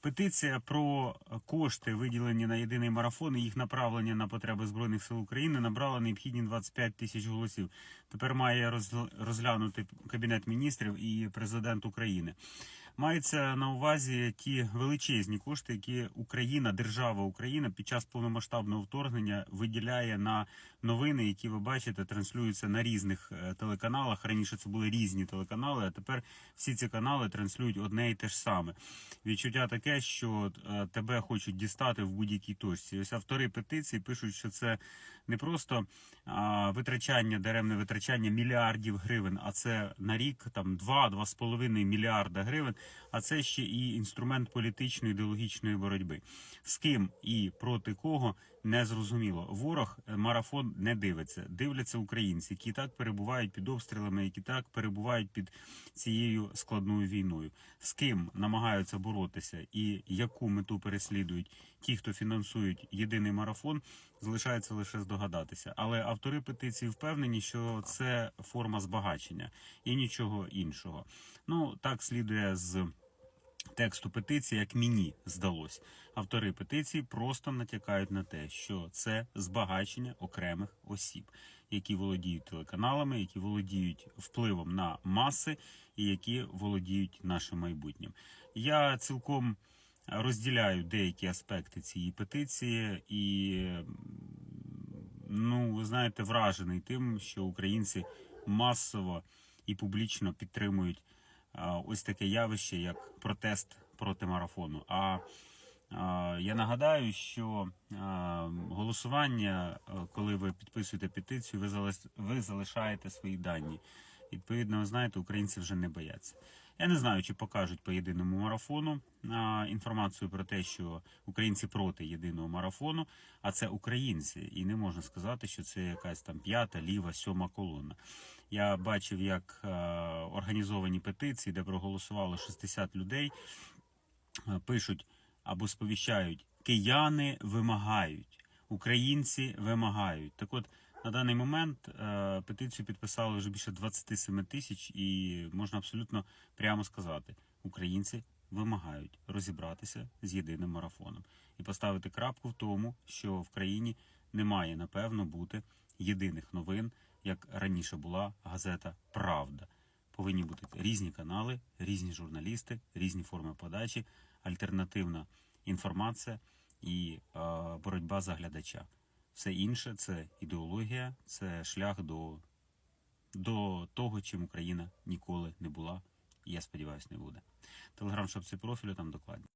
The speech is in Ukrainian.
Петиція про кошти, виділені на єдиний марафон і їх направлення на потреби Збройних сил України, набрала необхідні 25 тисяч голосів. Тепер має розглянути Кабінет міністрів і президент України. Мається на увазі ті величезні кошти, які Україна, держава Україна під час повномасштабного вторгнення виділяє на новини, які ви бачите, транслюються на різних е, телеканалах. Раніше це були різні телеканали, а тепер всі ці канали транслюють одне і те ж саме. Відчуття таке, що е, тебе хочуть дістати в будь-якій точці. Ось автори петиції пишуть, що це не просто витрачання, даремне витрачання мільярдів гривень, а це на рік там 2-2,5 мільярда гривень. А це ще і інструмент політичної ідеологічної боротьби. З ким і проти кого не зрозуміло. Ворог е, марафон не дивиться. Дивляться українці, які так перебувають під обстрілами, які так перебувають під цією складною війною. З ким намагаються боротися і яку мету переслідують ті, хто фінансують єдиний марафон, залишається лише здогадатися. Але автори петиції впевнені, що це форма збагачення і нічого іншого. Ну так слідує з тексту петиції, як мені здалось. Автори петиції просто натякають на те, що це збагачення окремих осіб, які володіють телеканалами, які володіють впливом на маси і які володіють нашим майбутнім. Я цілком розділяю деякі аспекти цієї петиції і ну, ви знаєте, вражений тим, що українці масово і публічно підтримують ось таке явище, як протест проти марафону. А я нагадаю, що голосування, коли ви підписуєте петицію, ви залишаєте свої дані. Відповідно, ви знаєте, українці вже не бояться. Я не знаю, чи покажуть по єдиному марафону а, інформацію про те, що українці проти єдиного марафону, а це українці, і не можна сказати, що це якась там п'ята, ліва, сьома колона. Я бачив, як е, організовані петиції, де проголосувало 60 людей, е, пишуть або сповіщають: кияни вимагають, українці вимагають. Так от на даний момент е, петицію підписали вже більше 27 тисяч, і можна абсолютно прямо сказати: українці вимагають розібратися з єдиним марафоном і поставити крапку в тому, що в країні не має напевно бути єдиних новин, як раніше була газета Правда. Повинні бути різні канали, різні журналісти, різні форми подачі, альтернативна інформація і е, боротьба за глядача. Все інше це ідеологія, це шлях до, до того, чим Україна ніколи не була. І я сподіваюся, не буде. Телеграм шапці профілю там докладні.